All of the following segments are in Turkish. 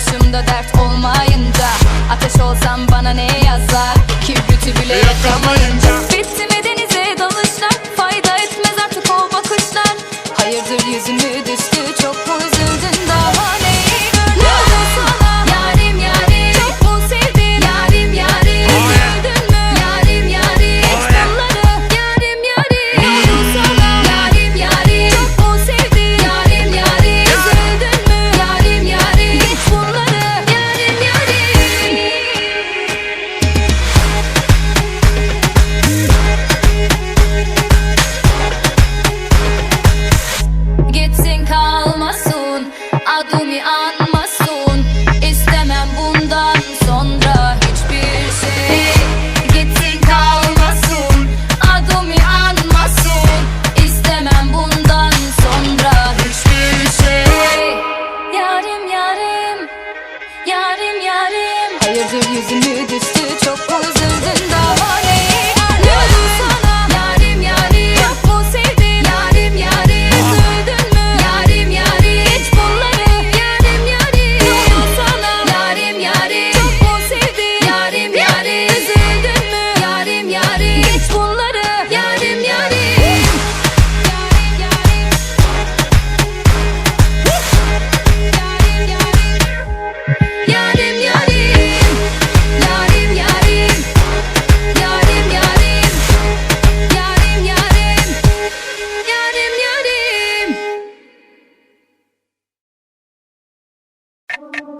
Başımda dert olmayınca. Ateş olsam bana ne yazar Kibriti bile yakamayın. Düştü çok uzun Thank you.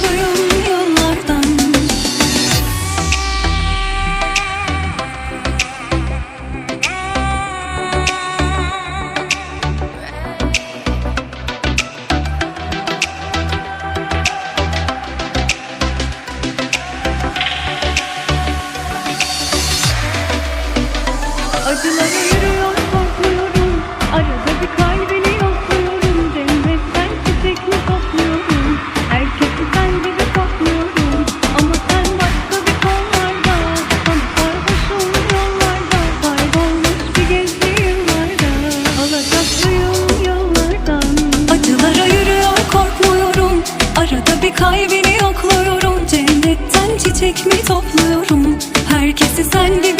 Mutluyum kalbini yokluyorum. Cennetten çiçek mi topluyorum? Herkesi sen gibi